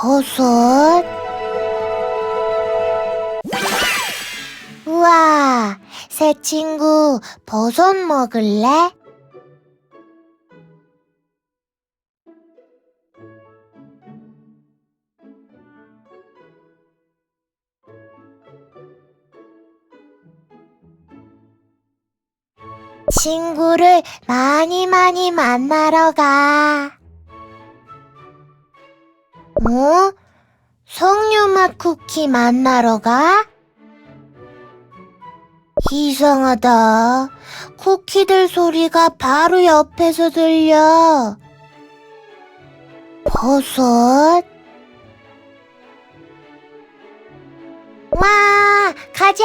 버섯. 우와, 새 친구, 버섯 먹을래? 친구를 많이 많이 만나러 가. 어? 석류맛 쿠키 만나러 가? 이상하다. 쿠키들 소리가 바로 옆에서 들려. 버섯. 와, 가자.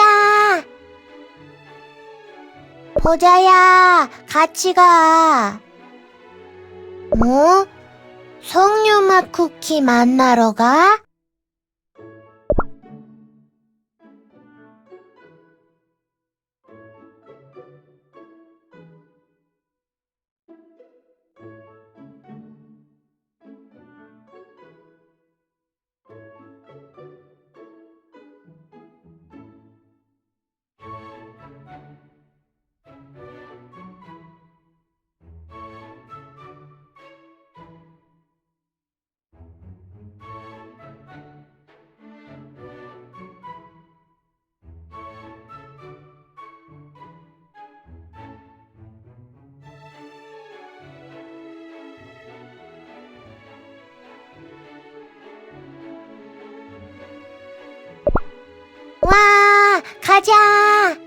보자야, 같이 가. 뭐? 석류맛 쿠키 만나러 가? 大家。